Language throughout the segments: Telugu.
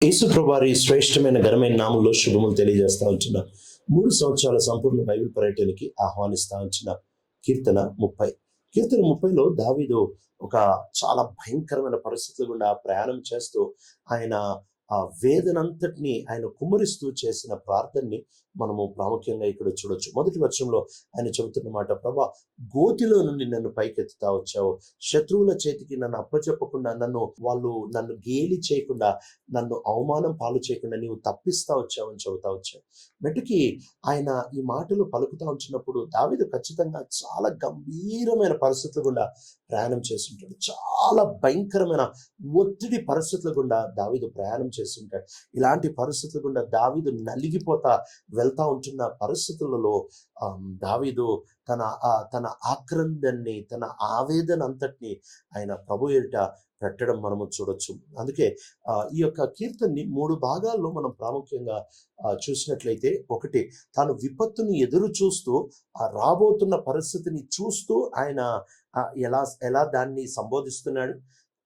యేసు శ్రేష్టమైన ఘనమైన నామంలో శుభములు తెలియజేస్తా వచ్చిన మూడు సంవత్సరాల సంపూర్ణ బైబిల్ పర్యటనకి ఆహ్వానిస్తా ఉంచిన కీర్తన ముప్పై. కీర్తన ముప్పైలో దావీదు ఒక చాలా భయంకరమైన పరిస్థితుల గుండా ప్రయాణం చేస్తూ ఆయన ఆ వేదనంతటిని ఆయన కుమ్మరిస్తూ చేసిన ప్రార్థనని మనము ప్రాముఖ్యంగా ఇక్కడ చూడొచ్చు. మొదటి వర్షంలో ఆయన చెబుతున్న మాట ప్రభా గోతిలో నుండి నన్ను పైకెత్తుతా వచ్చావు. శత్రువుల చేతికి నన్ను అప్పచెప్పకుండా నన్ను వాళ్ళు నన్ను గేలి చేయకుండా నన్ను అవమానం పాలు చేయకుండా నీవు తప్పిస్తా వచ్చావని చెబుతా వచ్చావు మెటుకి ఆయన ఈ మాటలు పలుకుతా ఉంచినప్పుడు దావిదు ఖచ్చితంగా చాలా గంభీరమైన పరిస్థితుల గుండా ప్రయాణం చేస్తుంటాడు. చాలా భయంకరమైన ఒత్తిడి పరిస్థితుల గుండా దావిదు ప్రయాణం చేస్తుంటాడు. ఇలాంటి పరిస్థితుల గుండా దావిదు నలిగిపోతా వెళ్తా ఉంటున్న పరిస్థితులలో దావీదు తన ఆ తన ఆక్రందాన్ని తన ఆవేదన అంతటిని ఆయన ప్రభు ఎదుట పెట్టడం మనము చూడొచ్చు. అందుకే ఆ, ఈ యొక్క కీర్తన్ని మూడు భాగాల్లో మనం ప్రాముఖ్యంగా చూసినట్లయితే ఒకటి తాను విపత్తుని ఎదురు చూస్తూ ఆ రాబోతున్న పరిస్థితిని చూస్తూ ఆయన ఎలా ఎలా దాన్ని సంబోధిస్తున్నాడు?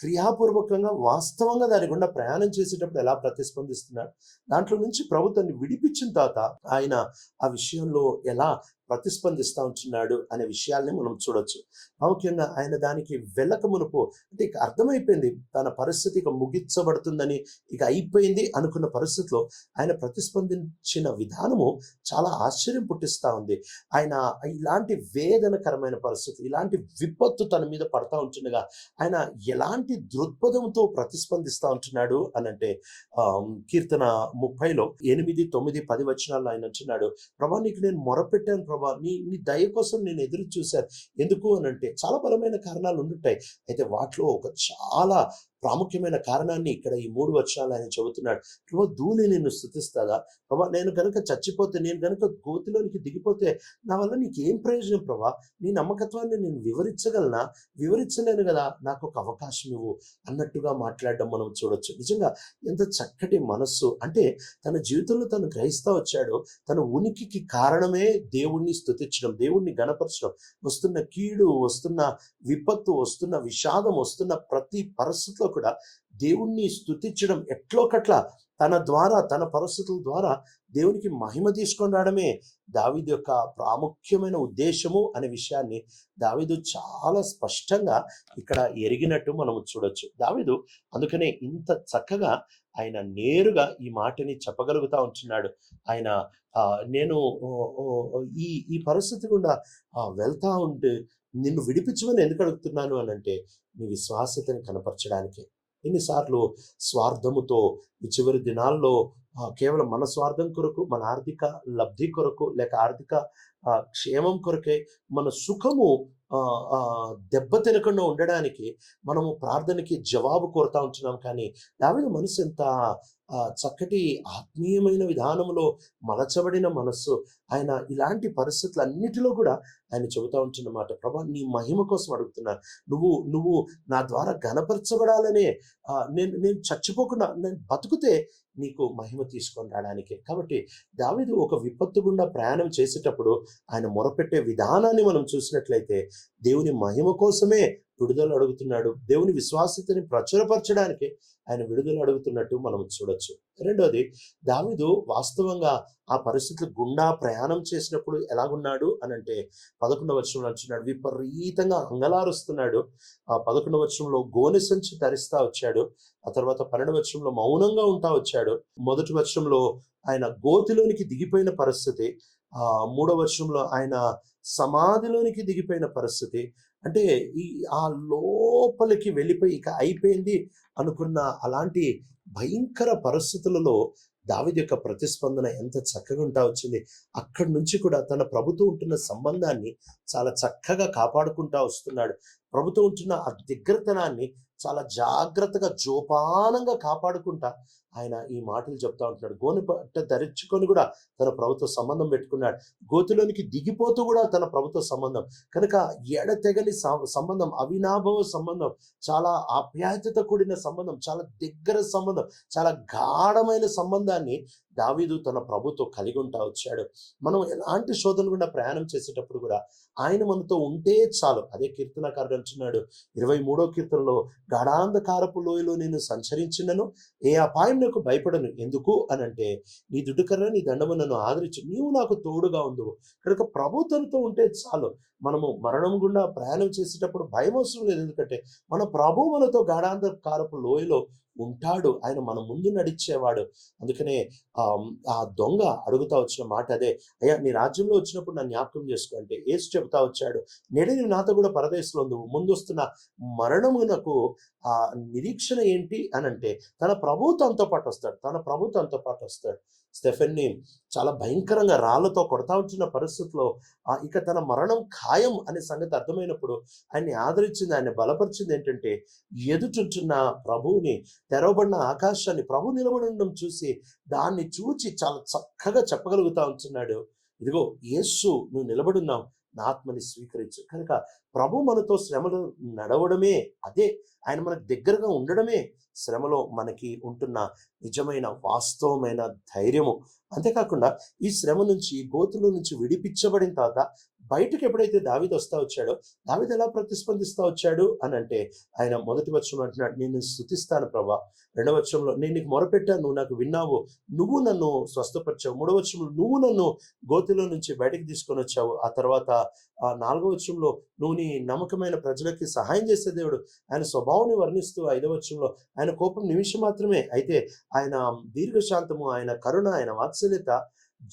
క్రియాపూర్వకంగా వాస్తవంగా దాని గుండా ప్రయాణం చేసేటప్పుడు ఎలా ప్రతిస్పందిస్తున్నాడు దాంట్లో నుంచి ప్రభుత్వాన్ని విడిపించిన తర్వాత ఆయన ఆ విషయంలో ఎలా ప్రతిస్పందిస్తా ఉంటున్నాడు అనే విషయాల్ని మనం చూడొచ్చు. ప్రాముఖ్యంగా ఆయన దానికి వెళ్ళక మునుపు అంటే ఇక అర్థమైపోయింది. తన పరిస్థితి ఇక ముగించబడుతుందని ఇక అయిపోయింది అనుకున్న పరిస్థితిలో ఆయన ప్రతిస్పందించిన విధానము చాలా ఆశ్చర్యం పుట్టిస్తూ ఉంది. ఆయన ఇలాంటి వేదనకరమైన పరిస్థితి ఇలాంటి విపత్తు తన మీద పడతా ఉంటుండగా ఆయన ఎలాంటి దృక్పథంతో ప్రతిస్పందిస్తా ఉంటున్నాడు అని అంటే కీర్తన ముప్పైలో ఎనిమిది తొమ్మిది పది వచనాల్లో ఆయన అంటున్నాడు. ప్రభా నీకు నేను మొరపెట్టాను ప్రభా నీ నీ దయ కోసం నేను ఎదురు చూశాను. ఎందుకు అని అంటే చాలా బలమైన కారణాలు ఉండుంటాయి. అయితే వాటిలో ఒక చాలా ప్రాముఖ్యమైన కారణాన్ని ఇక్కడ ఈ మూడు వర్షాలు ఆయన చెబుతున్నాడు. ప్రభా ధూళి నిన్ను స్థుతిస్తుందా? ప్రభా నేను కనుక చచ్చిపోతే నేను కనుక గోతిలోనికి దిగిపోతే నా వల్ల నీకు ఏం ప్రయోజనం ప్రభా? నీ నమ్మకత్వాన్ని నేను వివరించగలనా? వివరించలేను కదా నాకు ఒక అవకాశం ఇవ్వు అన్నట్టుగా మాట్లాడడం మనం చూడొచ్చు. నిజంగా ఎంత చక్కటి మనస్సు. అంటే తన జీవితంలో తను గ్రహిస్తా వచ్చాడు. తన ఉనికికి కారణమే దేవుణ్ణి స్థుతించడం దేవుణ్ణి గణపరచడం. వస్తున్న కీడు వస్తున్న విపత్తు వస్తున్న విషాదం వస్తున్న ప్రతి పరిస్థితిలో కూడా దేవుణ్ణి స్థుతించడం ఎట్లోకట్లా? తన ద్వారా తన పరిస్థితుల ద్వారా దేవునికి మహిమ తీసుకొని రావడమే దావిద్ యొక్క ప్రాముఖ్యమైన ఉద్దేశము అనే విషయాన్ని దావిదు చాలా స్పష్టంగా ఇక్కడ ఎరిగినట్టు మనం చూడొచ్చు. దావిదు అందుకనే ఇంత చక్కగా ఆయన నేరుగా ఈ మాటని చెప్పగలుగుతా ఉంటున్నాడు. ఆయన నేను ఈ ఈ పరిస్థితి గుండా వెళ్తా ఉంటే నిన్ను విడిపించమని ఎందుకు అడుగుతున్నాను అని అంటే నీ విశ్వాసతని కనపరచడానికి. ఎన్నిసార్లు స్వార్థముతో ఈ చివరి దినాల్లో కేవలం మన స్వార్థం కొరకు మన ఆర్థిక లబ్ధి కొరకు లేక ఆర్థిక క్షేమం కొరకే మన సుఖము దెబ్బ తినకుండా ఉండడానికి మనము ప్రార్థనకి జవాబు కోరుతా ఉంటున్నాం. కానీ దావిద మనసు ఎంత చక్కటి ఆత్మీయమైన విధానంలో మలచబడిన మనస్సు. ఆయన ఇలాంటి పరిస్థితులన్నిటిలో కూడా ఆయన చెబుతా ఉంటున్నమాట. ప్రభా నీ మహిమ కోసం అడుగుతున్నాను నువ్వు నువ్వు నా ద్వారా గనపరచబడాలనే నేను నేను చచ్చిపోకుండా నేను బతుకుతే నీకు మహిమ తీసుకొని రావడానికి. కాబట్టి దావిదు ఒక విపత్తు గుండా ప్రయాణం చేసేటప్పుడు ఆయన మొరపెట్టే విధానాన్ని మనం చూసినట్లయితే దేవుని మహిమ కోసమే విడుదల అడుగుతున్నాడు. దేవుని విశ్వాసతని ప్రచురపరచడానికి ఆయన విడుదల అడుగుతున్నట్టు మనం చూడొచ్చు. రెండోది దావిదు వాస్తవంగా ఆ పరిస్థితులు గుండా ప్రయాణం చేసినప్పుడు ఎలాగున్నాడు అని అంటే పదకొండవ వర్షంలో అంటున్నాడు విపరీతంగా అంగలారుస్తున్నాడు. ఆ పదకొండవ వర్షంలో గోనె సంచి ధరిస్తా వచ్చాడు. ఆ తర్వాత పన్నెండు వర్షంలో మౌనంగా ఉంటా వచ్చాడు. మొదటి వర్షంలో ఆయన గోతిలోనికి దిగిపోయిన పరిస్థితి మూడో వర్షంలో ఆయన సమాధిలోనికి దిగిపోయిన పరిస్థితి. అంటే ఈ ఆ లోపలికి వెళ్ళిపోయి ఇక అయిపోయింది అనుకున్న అలాంటి భయంకర పరిస్థితులలో దావిది యొక్క ప్రతిస్పందన ఎంత చక్కగా ఉంటా వచ్చింది. అక్కడి నుంచి కూడా తన ప్రభుత్వం ఉంటున్న సంబంధాన్ని చాలా చక్కగా కాపాడుకుంటా వస్తున్నాడు. ప్రభుత్వం ఉంటున్న ఆ దగ్గరతనాన్ని చాలా జాగ్రత్తగా జోపానంగా కాపాడుకుంటా ఆయన ఈ మాటలు చెప్తా ఉంటున్నాడు. గోని పట్ట ధరించుకొని కూడా తన ప్రభుత్వ సంబంధం పెట్టుకున్నాడు. గోతిలోనికి దిగిపోతూ కూడా తన ప్రభుత్వ సంబంధం. కనుక ఎడతెగని సంబంధం అవినాభవ సంబంధం చాలా ఆప్యాయతతో కూడిన సంబంధం చాలా దగ్గర సంబంధం చాలా గాఢమైన సంబంధాన్ని దావీదు తన ప్రభుతో కలిగి ఉంటా వచ్చాడు. మనం ఎలాంటి శోధన గుండా ప్రయాణం చేసేటప్పుడు కూడా ఆయన మనతో ఉంటే చాలు. అదే కీర్తనకారుడు అంటున్నాడు ఇరవై మూడో కీర్తనలో గాఢాంధకారపు లోయలో నేను సంచరించినను ఏ అపాయం నాకు భయపడను. ఎందుకు? అని అంటే నీ దుడ్డుకర్ర నీ దండము నన్ను ఆదరించు నీవు నాకు తోడుగా ఉండు కనుక ప్రభుత్వంతో ఉంటే చాలు. మనము మరణం గుండా ప్రయాణం చేసేటప్పుడు భయం అవసరం లేదు. ఎందుకంటే మన ప్రభు మనతో గాఢాంధకారపు లోయలో ఉంటాడు. ఆయన మన ముందు నడిచేవాడు. అందుకనే ఆ ఆ దొంగ అడుగుతా వచ్చిన మాట అదే. అయ్యా నీ రాజ్యంలో వచ్చినప్పుడు నన్ను జ్ఞాపకం చేసుకో అంటే ఏసు చెబుతా వచ్చాడు. నేడే నువ్వు నాతో కూడా పరదేశంలో ఉంది ముందు వస్తున్న మరణమునకు ఆ నిరీక్షణ ఏంటి అని అంటే తన ప్రభు తనతో పాటు వస్తాడు. తన ప్రభు తనతో పాటు వస్తాడు. స్టెఫెన్ని చాలా భయంకరంగా రాళ్ళతో కొడతా ఉంటున్న పరిస్థితిలో ఇక తన మరణం ఖాయం అనే సంగతి అర్థమైనప్పుడు ఆయన్ని ఆదరించింది ఆయన బలపరిచింది ఏంటంటే ఎదుటుంటున్న ప్రభువుని తెరవబడిన ఆకాశాన్ని ప్రభు నిలబడి ఉండడం చూసి దాన్ని చూచి చాలా చక్కగా చెప్పగలుగుతా ఉంటున్నాడు. ఇదిగో యేసు నువ్వు నిలబడున్నావు నా ఆత్మని స్వీకరించు. కనుక ప్రభు మనతో శ్రమలు నడవడమే అదే. ఆయన మనకు దగ్గరగా ఉండడమే శ్రమలో మనకి ఉంటున్న నిజమైన వాస్తవమైన ధైర్యము. అంతేకాకుండా ఈ శ్రమ నుంచి ఈ గోతుల నుంచి విడిపించబడిన తర్వాత బయటకు ఎప్పుడైతే దావిది వస్తా వచ్చాడో దావిది ఎలా ప్రతిస్పందిస్తా వచ్చాడు అని అంటే ఆయన మొదటి వచ్చంలో అంటున్నాడు నేను స్థుతిస్తాను ప్రభా. రెండవ వచ్చంలో నేను నీకు మొరపెట్టాను నువ్వు నాకు విన్నావు. నువ్వు నన్ను స్వస్థపరిచావు. మూడవ వచ్చంలో నువ్వు నన్ను గోతిలో నుంచి బయటకు తీసుకొని వచ్చావు. ఆ తర్వాత ఆ నాలుగవ వచ్చంలో నువ్వు నీ నమ్మకమైన ప్రజలకి సహాయం చేసే దేవుడు. ఆయన స్వభావాన్ని వర్ణిస్తూ ఐదవ వచ్చంలో ఆయన కోపం నిమిషం మాత్రమే. అయితే ఆయన దీర్ఘశాంతము ఆయన కరుణ ఆయన వాత్సల్యత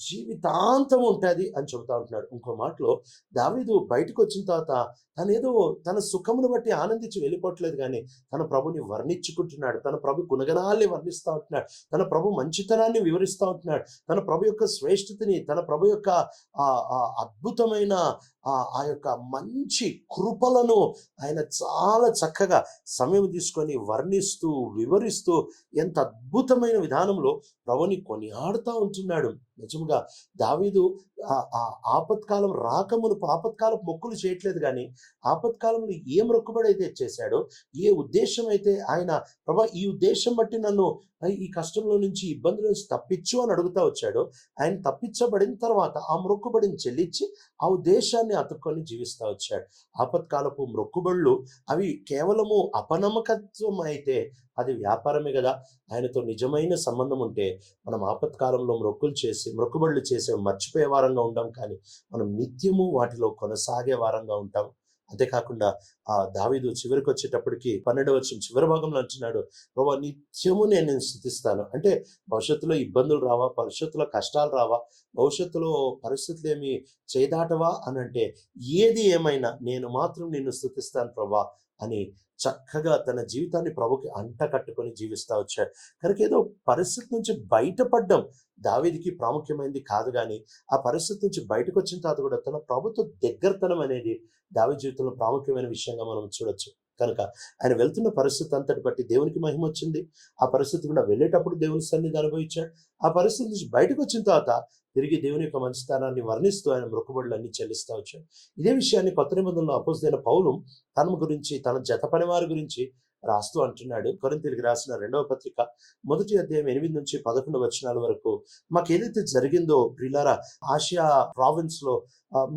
జీవితాంతం ఉంటుంది అని చెబుతా ఉంటున్నాడు. ఇంకో మాటలో దావీదు బయటకు వచ్చిన తర్వాత తను ఏదో తన సుఖమును బట్టి ఆనందించి వెళ్ళిపోవట్లేదు కానీ తన ప్రభుని వర్ణించుకుంటున్నాడు. తన ప్రభు గుణగణాల్ని వర్ణిస్తూ ఉంటున్నాడు. తన ప్రభు మంచితనాన్ని వివరిస్తూ ఉంటున్నాడు. తన ప్రభు యొక్క శ్రేష్ఠతని తన ప్రభు యొక్క ఆ ఆ అద్భుతమైన ఆ ఆ యొక్క మంచి కృపలను ఆయన చాలా చక్కగా సమయం తీసుకొని వర్ణిస్తూ వివరిస్తూ ఎంత అద్భుతమైన విధానంలో ప్రభుని కొనియాడుతూ ఉంటున్నాడు. నిజముగా దావీదు ఆపత్కాలం రాకమునుపు ఆపత్కాలపు మొక్కులు చేయట్లేదు కానీ ఆపత్కాలంలో ఏ మొక్కుబడి అయితే చేశాడో ఏ ఉద్దేశం అయితే ఆయన ప్రభా ఈ ఉద్దేశం బట్టి నన్ను ఈ కష్టంలో నుంచి ఇబ్బందుల నుంచి తప్పించు అని అడుగుతా వచ్చాడో ఆయన తప్పించబడిన తర్వాత ఆ మొక్కుబడిని చెల్లించి ఆ ఉద్దేశాన్ని అతుక్కొని జీవిస్తా వచ్చాడు. ఆపత్కాలపు మొక్కుబళ్ళు అవి కేవలము అపనమ్మకత్వం అయితే అది వ్యాపారమే కదా. ఆయనతో నిజమైన సంబంధం ఉంటే మనం ఆపత్కాలంలో మొక్కులు చేసి మొక్కుబళ్ళు చేసే మర్చిపోయే వారంగా ఉంటాం కానీ మనం నిత్యము వాటిలో కొనసాగే వారంగా ఉంటాం. అంతేకాకుండా ఆ దావీదు చివరికి వచ్చేటప్పటికి పన్నెండు వచ్చిన చివరి భాగంలో అంటున్నాడు ప్రభా నిత్యము నేను నేను స్థుతిస్తాను అంటే భవిష్యత్తులో ఇబ్బందులు రావా? భవిష్యత్తులో కష్టాలు రావా? భవిష్యత్తులో పరిస్థితులు ఏమి చేదాటవా అని అంటే ఏది ఏమైనా నేను మాత్రం నిన్ను స్థుతిస్తాను ప్రభా అని చక్కగా తన జీవితాన్ని ప్రభుకి అంట కట్టుకొని జీవిస్తా వచ్చాడు. కనుక ఏదో పరిస్థితి నుంచి బయటపడడం దావేదికి ప్రాముఖ్యమైనది కాదు కానీ ఆ పరిస్థితి నుంచి బయటకు వచ్చిన తర్వాత కూడా తన ప్రభుత్వ దగ్గరతనం అనేది దావి జీవితంలో ప్రాముఖ్యమైన విషయంగా మనం చూడొచ్చు. కనుక ఆయన వెళ్తున్న పరిస్థితి అంతటి బట్టి దేవునికి మహిమ వచ్చింది. ఆ పరిస్థితి కూడా వెళ్ళేటప్పుడు దేవుని సన్నిధి అనుభవించాడు. ఆ పరిస్థితి నుంచి బయటకు వచ్చిన తర్వాత తిరిగి దేవుని యొక్క మంచితనాన్ని వర్ణిస్తూ ఆయన మృక్కుబడులు అన్ని చెల్లిస్తూ వచ్చాడు. ఇదే విషయాన్ని కొత్త నిబంధనలో అయిన పౌలు తన గురించి తన జత పనివారి గురించి రాస్తూ అంటున్నాడు. కొరింతీలకు రాసిన రెండవ పత్రిక మొదటి అధ్యాయం ఎనిమిది నుంచి పదకొండు వచనాల వరకు మాకు ఏదైతే జరిగిందో ప్రిలారా ఆసియా ప్రావిన్స్లో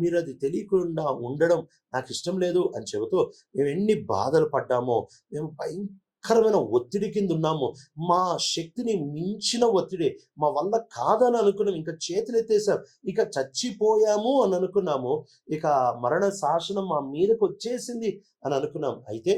మీరు అది తెలియకుండా ఉండడం నాకు ఇష్టం లేదు అని చెబుతూ మేము ఎన్ని బాధలు పడ్డామో మేము భయంకరమైన ఒత్తిడి కింద ఉన్నాము. మా శక్తిని మించిన ఒత్తిడి మా వల్ల కాదని అనుకున్నాం. ఇంకా చేతులు ఎత్తేసాం. ఇక చచ్చిపోయాము అని అనుకున్నాము. ఇక మరణ శాసనం మా మీదకు వచ్చేసింది అని అనుకున్నాం. అయితే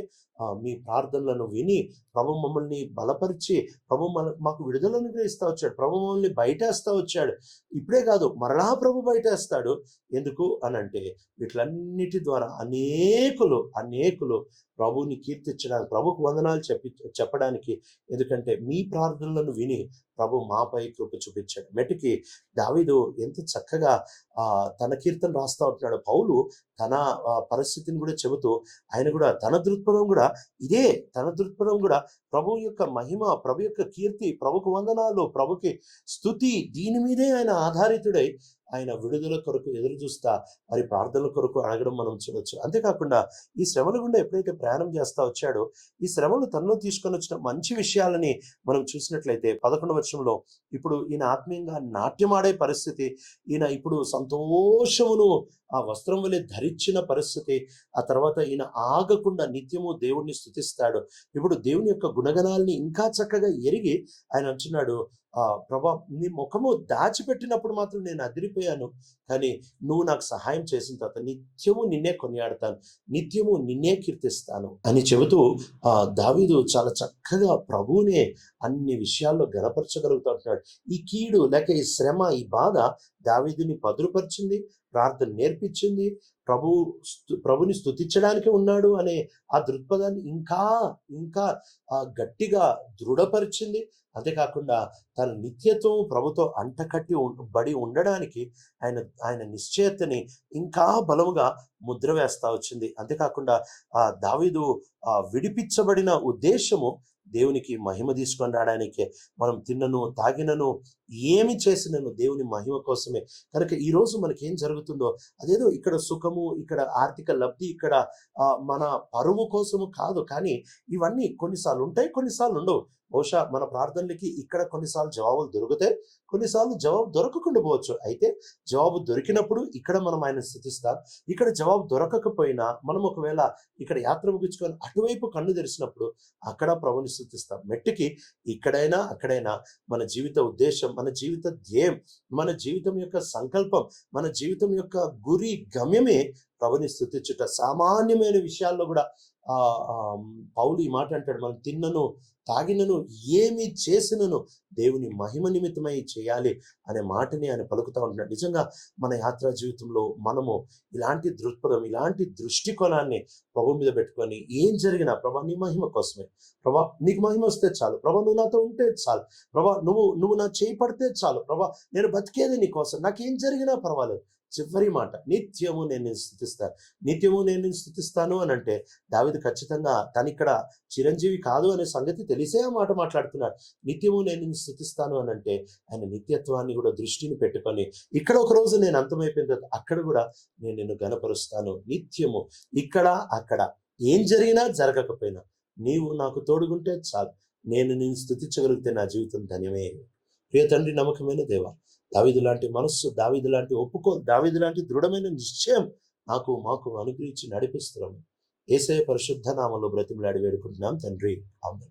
మీ ప్రార్థనలను విని ప్రభు మమ్మల్ని బలపరిచి ప్రభు మన మాకు విడుదల అనుగ్రహిస్తూ వచ్చాడు. ప్రభు మమ్మల్ని బయటేస్తా వచ్చాడు. ఇప్పుడే కాదు మరలా ప్రభు బయటేస్తాడు. ఎందుకు అని అంటే వీటిలన్నిటి ద్వారా అనేకులు అనేకులు ప్రభువుని కీర్తించడానికి ప్రభుకు వందనాలు చెప్పి చెప్పడానికి ఎందుకంటే మీ ప్రార్థనలను విని ప్రభు మాపై కృప చూపించాడు. మెటికి దావిదు ఎంత చక్కగా ఆ తన కీర్తన రాస్తా ఉంటున్నాడు. పౌలు తన ఆ, పరిస్థితిని కూడా చెబుతూ ఆయన కూడా తన దృక్పథం కూడా ఇదే తన దృక్పథం కూడా ప్రభు యొక్క మహిమ ప్రభు యొక్క కీర్తి ప్రభుకు వందనాలు ప్రభుకి స్థుతి దీని మీదే ఆయన ఆధారితుడై ఆయన విడుదల కొరకు ఎదురు చూస్తా మరి ప్రార్థనల కొరకు అడగడం మనం చూడొచ్చు. అంతేకాకుండా ఈ శ్రమల గుండా ఎప్పుడైతే ప్రయాణం చేస్తా వచ్చాడో ఈ శ్రమలు తనలో తీసుకొని వచ్చిన మంచి విషయాలని మనం చూసినట్లయితే పదకొండు వర్షంలో ఇప్పుడు ఈయన ఆత్మీయంగా నాట్యమాడే పరిస్థితి ఈయన ఇప్పుడు సంతోషమును ఆ వస్త్రం వలె ధరించిన పరిస్థితి ఆ తర్వాత ఈయన ఆగకుండా నిత్యము దేవుణ్ణి స్థుతిస్తాడు. ఇప్పుడు దేవుని యొక్క గుణగణాలని ఇంకా చక్కగా ఎరిగి ఆయన అంటున్నాడు ప్రభా నీ ముఖము దాచిపెట్టినప్పుడు మాత్రం నేను అదిరిపోయాను. కానీ నువ్వు నాకు సహాయం చేసిన తర్వాత నిత్యము నిన్నే కొనియాడతాను. నిత్యము నిన్నే కీర్తిస్తాను అని చెబుతూ ఆ దావీదు చాలా చక్కగా ప్రభువునే అన్ని విషయాల్లో గణపరచగలుగుతాడు. ఈ కీడు లేక ఈ శ్రమ ఈ బాధ దావీదుని పదురుపరిచింది ప్రార్థన నేర్పించింది ప్రభు ప్రభుని స్థుతించడానికి ఉన్నాడు అనే ఆ దృక్పథాన్ని ఇంకా ఇంకా గట్టిగా దృఢపరిచింది. అంతేకాకుండా తన నిత్యత్వం ప్రభుతో అంటకట్టి బడి ఉండడానికి ఆయన ఆయన నిశ్చయతని ఇంకా బలముగా ముద్ర వేస్తా వచ్చింది. అంతేకాకుండా ఆ దావీదు ఆ విడిపించబడిన ఉద్దేశము దేవునికి మహిమ తీసుకొని రావడానికే. మనం తిన్నను తాగినను ఏమి చేసినను దేవుని మహిమ కోసమే. కనుక ఈరోజు మనకేం మనకి ఏం జరుగుతుందో అదేదో ఇక్కడ సుఖము ఇక్కడ ఆర్థిక లబ్ధి ఇక్కడ మన పరువు కోసము కాదు. కానీ ఇవన్నీ కొన్నిసార్లు ఉంటాయి కొన్నిసార్లు ఉండవు. బహుశా మన ప్రార్థనలకి ఇక్కడ కొన్నిసార్లు జవాబులు దొరుకుతాయి కొన్నిసార్లు జవాబు దొరకకుండా పోవచ్చు. అయితే జవాబు దొరికినప్పుడు ఇక్కడ మనం ఆయన స్థుతిస్తాం. ఇక్కడ జవాబు దొరకకపోయినా మనం ఒకవేళ ఇక్కడ యాత్ర ముగించుకొని అటువైపు కన్ను తెరిచినప్పుడు అక్కడ ప్రభుని స్థుతిస్తాం. మెట్టుకి ఇక్కడైనా అక్కడైనా మన జీవిత ఉద్దేశం మన జీవిత ధ్యేయం మన జీవితం యొక్క సంకల్పం మన జీవితం యొక్క గురి గమ్యమే ప్రభుని స్థుతించుట సామాన్యమైన విషయాల్లో కూడా పౌలు ఈ మాట అంటాడు మనం తిన్నను తాగినను ఏమి చేసినను దేవుని మహిమ నిమిత్తమై చేయాలి అనే మాటని ఆయన పలుకుతూ ఉంటున్నాడు. నిజంగా మన యాత్రా జీవితంలో మనము ఇలాంటి దృక్పథం ఇలాంటి దృష్టికోణాన్ని ప్రభు మీద పెట్టుకొని ఏం జరిగినా ప్రభా నీ మహిమ కోసమే. ప్రభా నీకు మహిమ వస్తే చాలు. ప్రభా నువ్వు నాతో ఉంటే చాలు. ప్రభా నువ్వు నువ్వు నా చేయి పడితే చాలు. ప్రభా నేను బతికేది నీ కోసం. నాకేం జరిగినా పర్వాలేదు. చివరి మాట నిత్యము నేను స్థుతిస్తాను. నిత్యము నేను స్థుతిస్తాను అని అంటే దావిది ఖచ్చితంగా తను ఇక్కడ చిరంజీవి కాదు అనే సంగతి తెలిసే ఆ మాట మాట్లాడుతున్నాడు. నిత్యము నేను స్థుతిస్తాను అని అంటే ఆయన నిత్యత్వాన్ని కూడా దృష్టిని పెట్టుకొని ఇక్కడ ఒక రోజు నేను అంతమైపోయిన తర్వాత అక్కడ కూడా నేను నిన్ను గనపరుస్తాను నిత్యము ఇక్కడ అక్కడ ఏం జరిగినా జరగకపోయినా నీవు నాకు తోడుగుంటే చాలు. నేను నేను స్థుతించగలిగితే నా జీవితం ధన్యమే. ప్రియ తండ్రి నమ్మకమైన దేవ దావిదు లాంటి మనస్సు దావిదు లాంటి ఒప్పుకో దావిదు లాంటి దృఢమైన నిశ్చయం నాకు మాకు అనుగ్రహించి నడిపిస్తున్నాము. ఏసయ పరిశుద్ధ నామంలో బ్రతిమలాడి వేడుకుంటున్నాం. తండ్రి ఆమె